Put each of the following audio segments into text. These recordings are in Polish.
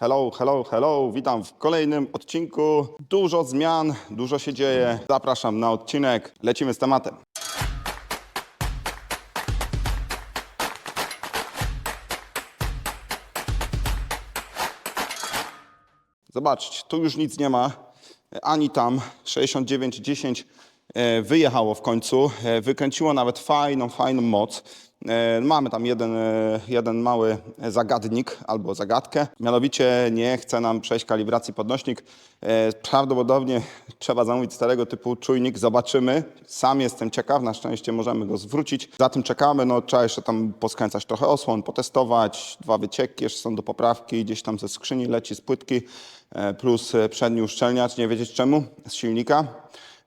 Hello, hello, hello. Witam w kolejnym odcinku. Dużo zmian, dużo się dzieje. Zapraszam na odcinek. Lecimy z tematem. Zobaczcie, tu już nic nie ma, ani tam. 69,10 e, wyjechało w końcu. E, Wykręciło nawet fajną, fajną moc. E, Mamy tam jeden, e, jeden mały zagadnik albo zagadkę. Mianowicie nie chce nam przejść kalibracji podnośnik. E, Prawdopodobnie trzeba zamówić starego typu czujnik. Zobaczymy. Sam jestem ciekaw. Na szczęście możemy go zwrócić. Za tym czekamy. No, trzeba jeszcze tam poskręcać trochę osłon, potestować. Dwa wycieki jeszcze są do poprawki. Gdzieś tam ze skrzyni leci z płytki. Plus przedni uszczelniacz. Nie wiedzieć czemu. Z silnika.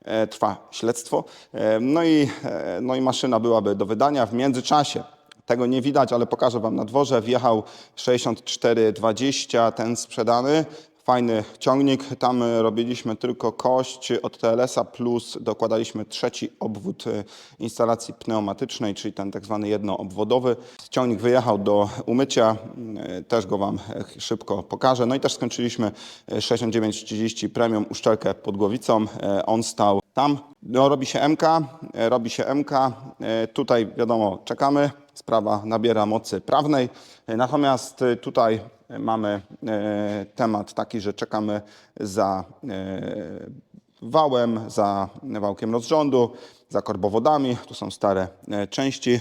E, trwa śledztwo. E, No i, e, no i maszyna byłaby do wydania. W międzyczasie tego nie widać, ale pokażę Wam na dworze. Wjechał 6420, ten sprzedany. Fajny ciągnik. Tam e, robiliśmy tylko kość od TLS-a plus dokładaliśmy trzeci obwód e, instalacji pneumatycznej, czyli ten tak zwany jednoobwodowy. Ciągnik wyjechał do umycia. E, Też go Wam szybko pokażę. No i też skończyliśmy e, 6930 premium uszczelkę pod głowicą. On stał tam. No, robi się MK, robi się MK. Tutaj wiadomo, czekamy. Sprawa nabiera mocy prawnej. Natomiast e, tutaj e, mamy e, temat taki, że czekamy za wałem, za wałkiem rozrządu, za korbowodami. Tu są stare e, części.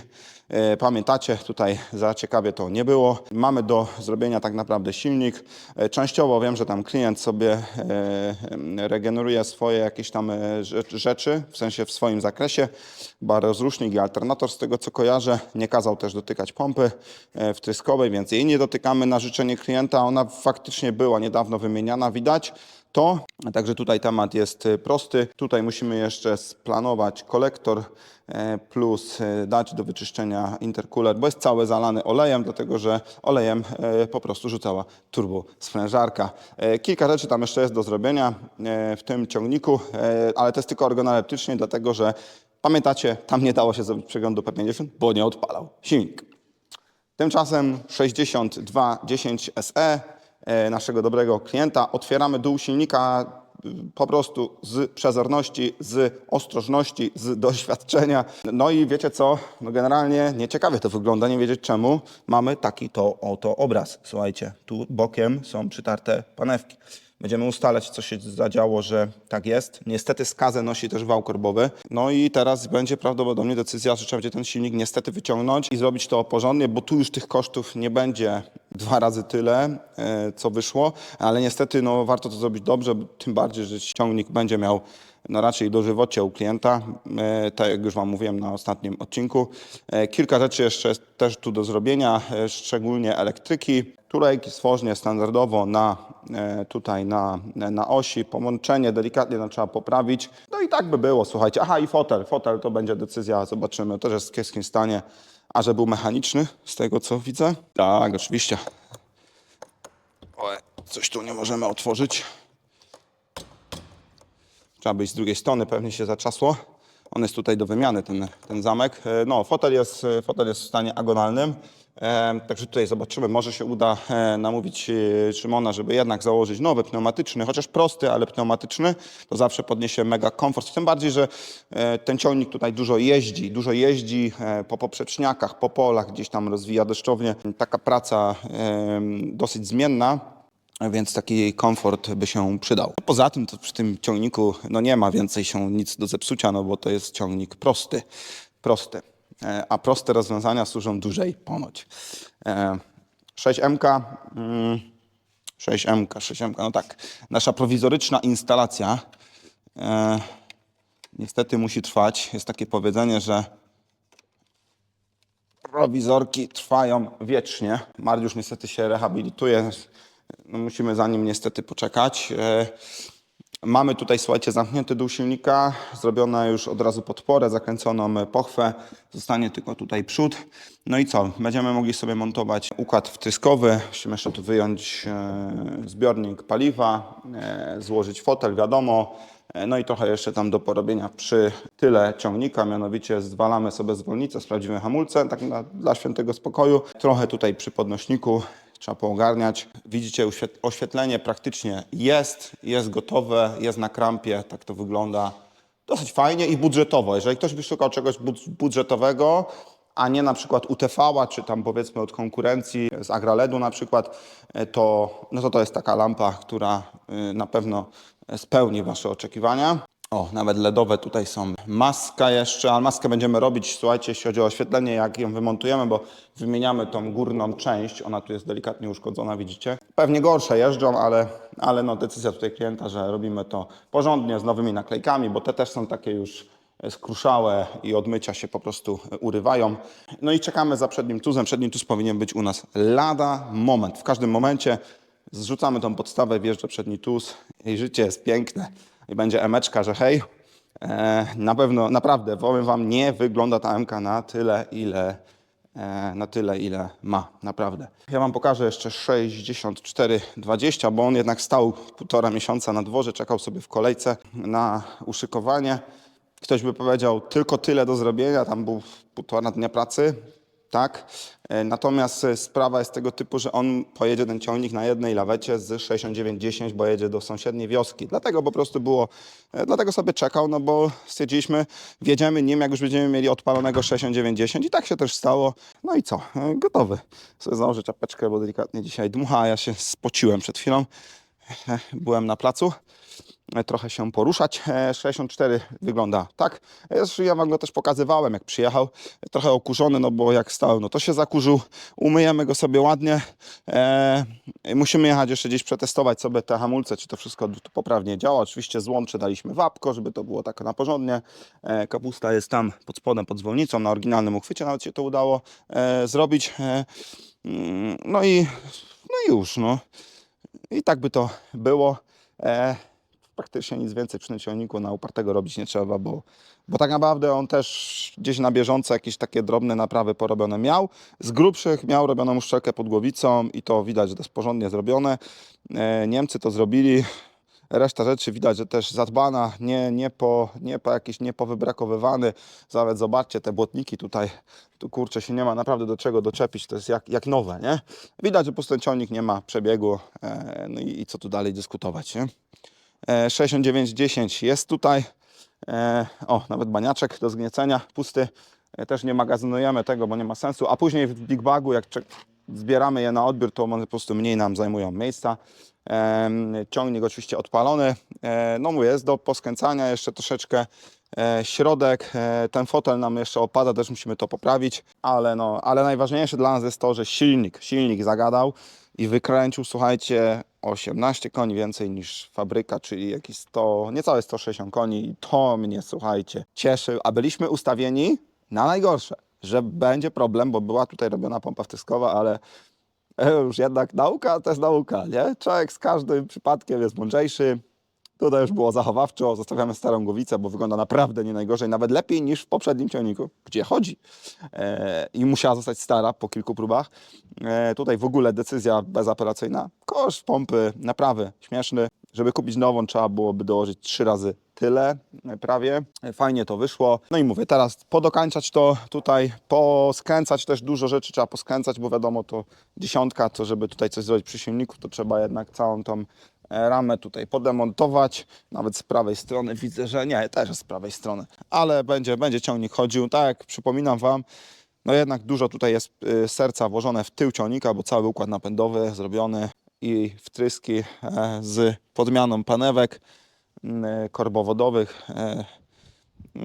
E, Pamiętacie, tutaj za ciekawie to nie było. Mamy do zrobienia tak naprawdę silnik. E, Częściowo wiem, że tam klient sobie regeneruje swoje jakieś tam rzecz- rzeczy, w sensie w swoim zakresie. Chyba rozrusznik i alternator z tego co kojarzę. Nie kazał też dotykać pompy wtryskowej, więc jej nie dotykamy na życzenie klienta. Ona faktycznie była niedawno wymieniana, widać to. Także tutaj temat jest prosty. Tutaj musimy jeszcze splanować kolektor e, plus e, dać do wyczyszczenia intercooler, bo jest cały zalany olejem, dlatego że olejem e, po prostu rzucała turbo sprężarka. Kilka rzeczy tam jeszcze jest do zrobienia w tym ciągniku, ale to jest tylko organoleptycznie, dlatego że pamiętacie, tam nie dało się zrobić przeglądu P50, bo nie odpalał silnik. Tymczasem 6210 SE naszego dobrego klienta. Otwieramy dół silnika po prostu z przezorności, z ostrożności, z doświadczenia. No i wiecie co? No generalnie nieciekawie to wygląda, nie wiedzieć czemu. Mamy taki to oto obraz. Słuchajcie, tu bokiem są przytarte panewki. Będziemy ustalać, co się zadziało, że tak jest. Niestety skazę nosi też wał korbowy. No i teraz będzie prawdopodobnie decyzja, że trzeba będzie ten silnik niestety wyciągnąć i zrobić to porządnie, bo tu już tych kosztów nie będzie dwa razy tyle, e, co wyszło, ale niestety no, warto to zrobić dobrze, tym bardziej, że ciągnik będzie miał no raczej dożywocie u klienta, e, tak jak już Wam mówiłem na ostatnim odcinku. E, Kilka rzeczy jeszcze jest też tu do zrobienia, szczególnie elektryki. Turejki stworznie standardowo na, tutaj na, na osi, połączenie delikatnie no, trzeba poprawić. No i tak by było, słuchajcie. Aha i fotel, fotel to będzie decyzja, zobaczymy, też jest w kiepskim stanie. A że był mechaniczny, z tego co widzę? Tak, oczywiście. Oj, coś tu nie możemy otworzyć. Trzeba być z drugiej strony, pewnie się zaczasło. On jest tutaj do wymiany, ten, ten zamek. E, No, fotel jest, fotel jest w stanie agonalnym. E, także tutaj zobaczymy, może się uda e, namówić Szymona, żeby jednak założyć nowy pneumatyczny, chociaż prosty, ale pneumatyczny. To zawsze podniesie mega komfort. Tym bardziej, że ten ciągnik tutaj dużo jeździ, dużo jeździ po poprzeczniakach, po polach, gdzieś tam rozwija deszczownie. Taka praca dosyć zmienna. Więc taki komfort by się przydał. Poza tym to przy tym ciągniku no nie ma więcej się nic do zepsucia, no bo to jest ciągnik prosty. prosty. E, A proste rozwiązania służą dłużej ponoć. E, 6MK, mm, 6MK, 6MK, no tak. Nasza prowizoryczna instalacja e, niestety musi trwać. Jest takie powiedzenie, że prowizorki trwają wiecznie. Mariusz niestety się rehabilituje. No, musimy za nim niestety poczekać. E, Mamy tutaj, słuchajcie, zamknięty dół silnika, zrobiona już od razu podporę, zakręconą pochwę, zostanie tylko tutaj przód. No i co? Będziemy mogli sobie montować układ wtryskowy, musimy jeszcze tu wyjąć e, zbiornik paliwa, e, złożyć fotel, wiadomo, No i trochę jeszcze tam do porobienia przy tyle ciągnika, mianowicie zwalamy sobie zwolnicę, sprawdzimy hamulce, tak na, dla świętego spokoju. Trochę tutaj przy podnośniku, trzeba poogarniać. Widzicie, oświetlenie praktycznie jest, jest gotowe, jest na krampie, tak to wygląda. Dosyć fajnie i budżetowo. Jeżeli ktoś by szukał czegoś bud- budżetowego, a nie na przykład UTV-a, czy tam powiedzmy od konkurencji z Agraledu na przykład, e, to, no to to jest taka lampa, która y, na pewno spełni Wasze oczekiwania. O, nawet LEDowe tutaj są. Maska jeszcze, ale maskę będziemy robić, słuchajcie, jeśli chodzi o oświetlenie, jak ją wymontujemy, bo wymieniamy tą górną część, ona tu jest delikatnie uszkodzona, widzicie. Pewnie gorsze jeżdżą, ale, ale no decyzja tutaj klienta, że robimy to porządnie, z nowymi naklejkami, bo te też są takie już skruszałe i od mycia się po prostu urywają. No i czekamy za przednim tuzem. Przedni tuz powinien być u nas lada moment. W każdym momencie zrzucamy tą podstawę, wjeżdża przedni tuz i życie jest piękne. I będzie emeczka, że hej, e, na pewno, naprawdę, powiem Wam, nie wygląda ta MK na tyle, ile, e, na tyle, ile ma, naprawdę. Ja Wam pokażę jeszcze 64,20, bo on jednak stał półtora miesiąca na dworze, czekał sobie w kolejce na uszykowanie. Ktoś by powiedział, tylko tyle do zrobienia, tam był półtora dnia pracy, tak? E, Natomiast e, sprawa jest tego typu, że on pojedzie ten ciągnik na jednej lawecie z 6910, bo jedzie do sąsiedniej wioski. Dlatego po prostu było, e, dlatego sobie czekał, no bo stwierdziliśmy, wjedziemy nim, jak już będziemy mieli odpalonego 6910 i tak się też stało. No i co? Gotowy. Sobie założę czapeczkę, bo delikatnie dzisiaj dmucha, ja się spociłem przed chwilą. Byłem na placu trochę się poruszać. E, 64 wygląda tak. Zresztą ja wam go też pokazywałem, jak przyjechał. Trochę okurzony, no bo jak stał, no to się zakurzył. Umyjemy go sobie ładnie. E, musimy jechać jeszcze gdzieś przetestować sobie te hamulce, czy to wszystko poprawnie działa. Oczywiście złącze daliśmy wapko, żeby to było tak na porządnie. E, kapusta jest tam pod spodem, pod zwolnicą. Na oryginalnym uchwycie nawet się to udało e, zrobić. E, mm, no i no już, no. I tak by to było. Praktycznie nic więcej przy tym ciągniku na upartego robić nie trzeba, bo, bo tak naprawdę on też gdzieś na bieżąco jakieś takie drobne naprawy porobione miał. Z grubszych miał robioną uszczelkę pod głowicą i to widać, że to jest porządnie zrobione. E, Niemcy to zrobili. Reszta rzeczy widać, że też zadbana, nie, nie, po, nie po jakiś niepowybrakowywany. Nawet zobaczcie te błotniki tutaj, tu kurczę się nie ma naprawdę do czego doczepić, to jest jak, jak nowe, nie? Widać, że po prostu nie ma przebiegu, e, no i, i co tu dalej dyskutować, nie? E, 6910 jest tutaj. E, o, nawet baniaczek do zgniecenia, pusty. E, Też nie magazynujemy tego, bo nie ma sensu. A później w Big Bagu, jak zbieramy je na odbiór, to one po prostu mniej nam zajmują miejsca. Ciągnik oczywiście odpalony. E, No mówię, jest do poskręcania jeszcze troszeczkę. E, Środek, e, ten fotel nam jeszcze opada, też musimy to poprawić, ale, no, ale najważniejsze dla nas jest to, że silnik, silnik zagadał i wykręcił, słuchajcie, 18 koni więcej niż fabryka, czyli jakieś 100, niecałe 160 koni i to mnie, słuchajcie, cieszy, a byliśmy ustawieni na najgorsze, że będzie problem, bo była tutaj robiona pompa wtryskowa, ale e, już jednak nauka to jest nauka, nie? Człowiek z każdym przypadkiem jest mądrzejszy. Tutaj już było zachowawczo, zostawiamy starą głowicę, bo wygląda naprawdę nie najgorzej, nawet lepiej niż w poprzednim ciągniku, gdzie chodzi. E, I musiała zostać stara po kilku próbach. E, tutaj w ogóle decyzja bezapelacyjna. Koszt pompy, naprawy, śmieszny. Żeby kupić nową, trzeba byłoby dołożyć trzy razy tyle e, prawie. E, Fajnie to wyszło. No i mówię, teraz podokańczać to tutaj, poskręcać też dużo rzeczy trzeba poskręcać, bo wiadomo, to dziesiątka, to żeby tutaj coś zrobić przy silniku, to trzeba jednak całą tą ramę tutaj podemontować. Nawet z prawej strony widzę, że nie, też z prawej strony, ale będzie, będzie ciągnik chodził. Tak, przypominam Wam, no jednak dużo tutaj jest y, serca włożone w tył ciągnika, bo cały układ napędowy zrobiony i wtryski e, z podmianą panewek mm, korbowodowych.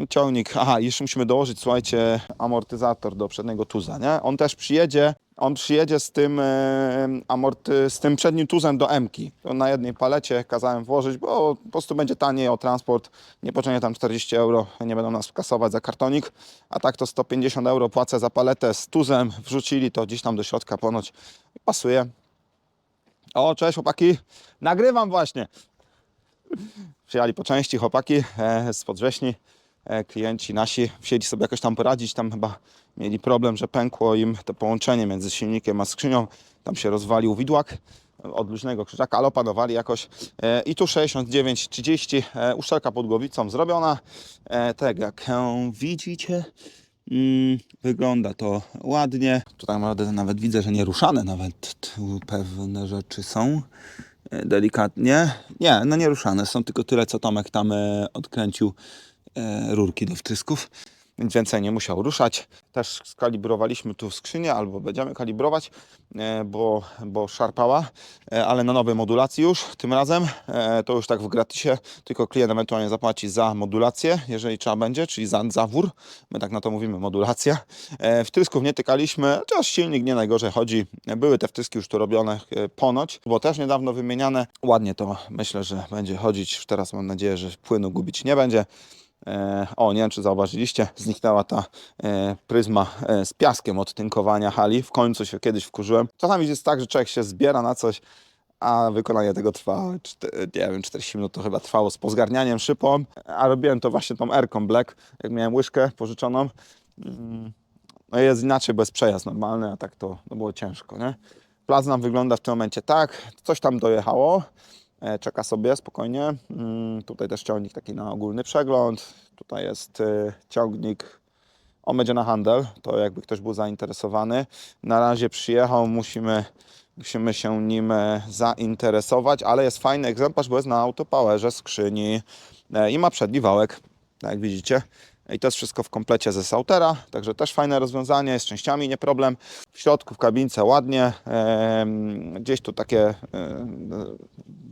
Ciągnik, aha, jeszcze musimy dołożyć, słuchajcie, amortyzator do przedniego tuza, nie? On też przyjedzie, on przyjedzie z tym, e, amorty, z tym przednim tuzem do M-ki. To na jednej palecie kazałem włożyć, bo po prostu będzie taniej o transport, nie pociągnie tam 40 euro, nie będą nas kasować za kartonik, a tak to 150 euro płacę za paletę z tuzem, wrzucili to gdzieś tam do środka ponoć pasuje. O, cześć chłopaki, nagrywam właśnie. Przyjechali po części chłopaki e, z podrześni, klienci nasi, wsiedli sobie jakoś tam poradzić, tam chyba mieli problem, że pękło im to połączenie między silnikiem a skrzynią, tam się rozwalił widłak od luźnego krzyżaka, ale opanowali jakoś. E, I tu 69-30, e, uszczelka pod głowicą zrobiona, e, tak jak widzicie. Mm, wygląda to ładnie. Tutaj nawet widzę, że nie ruszane nawet pewne rzeczy są. E, Delikatnie. Nie, no nie ruszane. Są tylko tyle, co Tomek tam e, odkręcił e, rurki do wtrysków. Więc więcej nie musiał ruszać. Też skalibrowaliśmy tu skrzynię, albo będziemy kalibrować, e, bo, bo szarpała, e, ale na nowej modulacji już tym razem. E, To już tak w gratisie, tylko klient ewentualnie zapłaci za modulację, jeżeli trzeba będzie, czyli za zawór. My tak na to mówimy, modulacja. E, Wtrysków nie tykaliśmy, chociaż silnik nie najgorzej chodzi. Były te wtryski już tu robione e, ponoć, bo też niedawno wymieniane. Ładnie to myślę, że będzie chodzić. Teraz mam nadzieję, że płynu gubić nie będzie. E, O, nie wiem czy zauważyliście, zniknęła ta e, pryzma e, z piaskiem od tynkowania hali. W końcu się kiedyś wkurzyłem. Czasami jest tak, że człowiek się zbiera na coś, a wykonanie tego trwa, czte- nie wiem, 40 minut to chyba trwało z pozgarnianiem szypą, a robiłem to właśnie tą Aircom Black, jak miałem łyżkę pożyczoną. Mm, No jest inaczej, bez przejazd normalny, a tak to, to było ciężko, nie? Plac nam wygląda w tym momencie tak, coś tam dojechało, czeka sobie spokojnie. Mm, Tutaj też ciągnik taki na ogólny przegląd. Tutaj jest e, ciągnik, on będzie na handel, to jakby ktoś był zainteresowany. Na razie przyjechał, musimy, musimy się nim e, zainteresować, ale jest fajny egzemplarz, bo jest na autopowerze skrzyni e, i ma przedni wałek, tak jak widzicie. I to jest wszystko w komplecie ze Sautera, także też fajne rozwiązanie, z częściami nie problem. W środku w kabince ładnie, gdzieś tu takie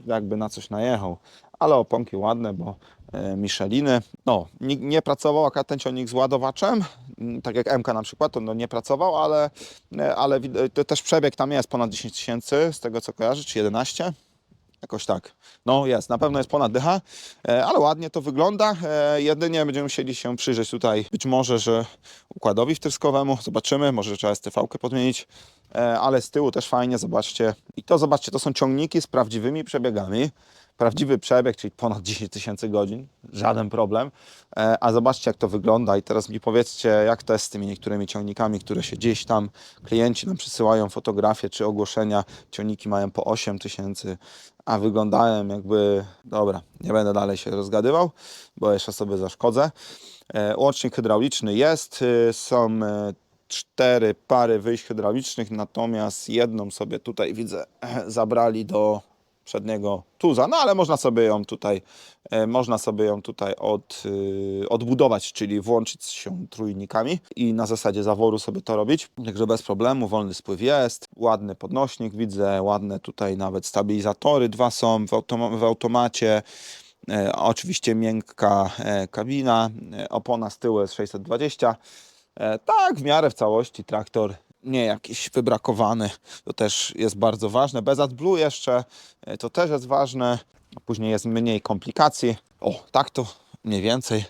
jakby na coś najechał, ale oponki ładne, bo e, Micheliny. No, nie, pracował akurat ten ciągnik z ładowaczem, m, tak jak MK na przykład, to no nie pracował, ale, e, ale też przebieg tam jest ponad 10 tysięcy, z tego co kojarzę, czy 11. Jakoś tak. No jest, na pewno jest ponad dycha, e, ale ładnie to wygląda. E, Jedynie będziemy musieli się przyjrzeć tutaj być może, że układowi wtryskowemu. Zobaczymy, może trzeba STV-kę podmienić, E, ale z tyłu też fajnie, zobaczcie. I to zobaczcie, to są ciągniki z prawdziwymi przebiegami. Prawdziwy przebieg, czyli ponad 10 tysięcy godzin, żaden problem. E, A zobaczcie, jak to wygląda. I teraz mi powiedzcie, jak to jest z tymi niektórymi ciągnikami, które się gdzieś tam klienci nam przysyłają fotografie czy ogłoszenia. Ciągniki mają po 8 tysięcy, a wyglądają jakby. Dobra, nie będę dalej się rozgadywał, bo jeszcze sobie zaszkodzę. E, Łącznik hydrauliczny jest, y, są e, cztery pary wyjść hydraulicznych, natomiast jedną sobie tutaj widzę zabrali do przedniego tuza, no ale można sobie ją tutaj, e, można sobie ją tutaj od, y, odbudować, czyli włączyć się trójnikami i na zasadzie zaworu sobie to robić, także bez problemu, wolny spływ jest, ładny podnośnik widzę, ładne tutaj nawet stabilizatory dwa są w, automa- w automacie, E, oczywiście miękka e, kabina, e, opona z tyłu jest 620. E, tak, w miarę w całości traktor nie jakiś wybrakowany. To też jest bardzo ważne. Bez AdBlue jeszcze, e, to też jest ważne. Później jest mniej komplikacji. O, tak to mniej więcej.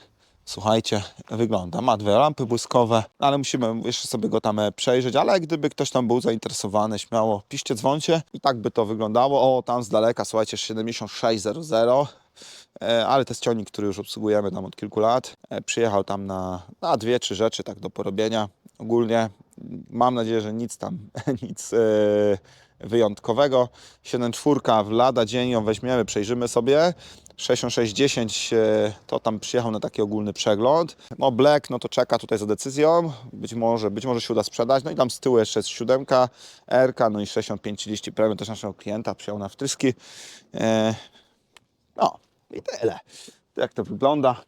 Słuchajcie, wygląda. Ma dwie lampy błyskowe, no ale musimy jeszcze sobie go tam e, przejrzeć. Ale gdyby ktoś tam był zainteresowany, śmiało piszcie, dzwoncie i tak by to wyglądało. O, tam z daleka, słuchajcie, 7600. E, ale to jest ciągnik, który już obsługujemy tam od kilku lat. Przyjechał tam na, na dwie, trzy rzeczy tak do porobienia. Ogólnie mam nadzieję, że nic tam, nic e, wyjątkowego. 7.4 w lada dzień ją weźmiemy, przejrzymy sobie. 6610 e, to tam przyjechał na taki ogólny przegląd. No Black, no to czeka tutaj za decyzją. Być może, być może się uda sprzedać. No i tam z tyłu jeszcze jest siódemka, RK, no i 6530 premium też naszego klienta przyjął na wtryski. E, no i tyle. Jak to wygląda?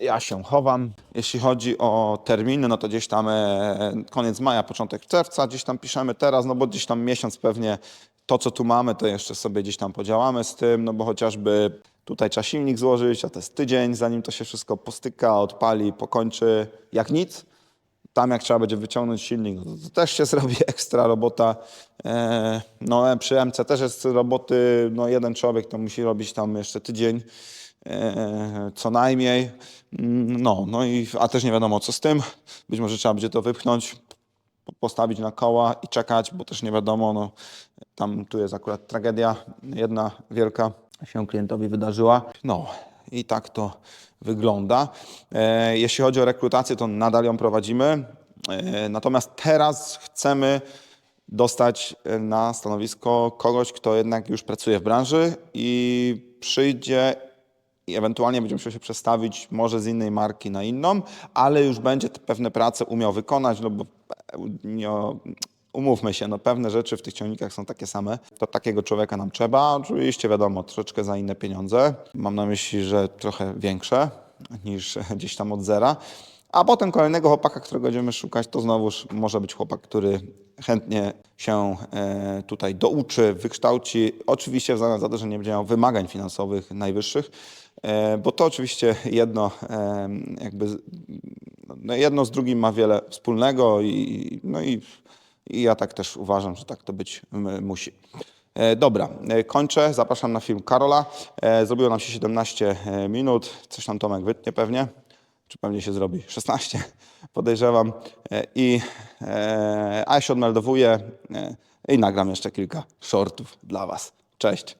Ja się chowam. Jeśli chodzi o terminy, no to gdzieś tam e, koniec maja, początek czerwca, gdzieś tam piszemy teraz, no bo gdzieś tam miesiąc pewnie to, co tu mamy, to jeszcze sobie gdzieś tam podziałamy z tym, no bo chociażby tutaj trzeba silnik złożyć, a to jest tydzień, zanim to się wszystko postyka, odpali, pokończy, jak nic. Tam jak trzeba będzie wyciągnąć silnik, no to, też się zrobi ekstra robota. E, no przy MC też jest roboty, no jeden człowiek to musi robić tam jeszcze tydzień co najmniej. Mm, No, no i, a też nie wiadomo co z tym. Być może trzeba będzie to wypchnąć, po- postawić na koła i czekać, bo też nie wiadomo, no, tam tu jest akurat tragedia jedna wielka się klientowi wydarzyła. No i tak to wygląda. E, jeśli chodzi o rekrutację, to nadal ją prowadzimy. E, natomiast teraz chcemy dostać e, na stanowisko kogoś, kto jednak już pracuje w branży i przyjdzie i ewentualnie będziemy musiał się przestawić może z innej marki na inną, ale już będzie pewne prace umiał wykonać, no bo umówmy się, no pewne rzeczy w tych ciągnikach są takie same. To takiego człowieka nam trzeba, oczywiście wiadomo, troszeczkę za inne pieniądze. Mam na myśli, że trochę większe niż gdzieś tam od zera. A potem kolejnego chłopaka, którego będziemy szukać, to znowuż może być chłopak, który chętnie się e, tutaj douczy, wykształci. Oczywiście w zamian za to, że nie będzie miał wymagań finansowych najwyższych, bo to oczywiście jedno e, jakby no jedno z drugim ma wiele wspólnego i, no i, i ja tak też uważam, że tak to być musi. E, Dobra, e, kończę. Zapraszam na film Karola. E, Zrobiło nam się 17 minut. Coś tam Tomek wytnie pewnie czy pewnie się zrobi 16, podejrzewam. E, I, e, a ja się odmeldowuję e, i nagram jeszcze kilka shortów dla Was. Cześć.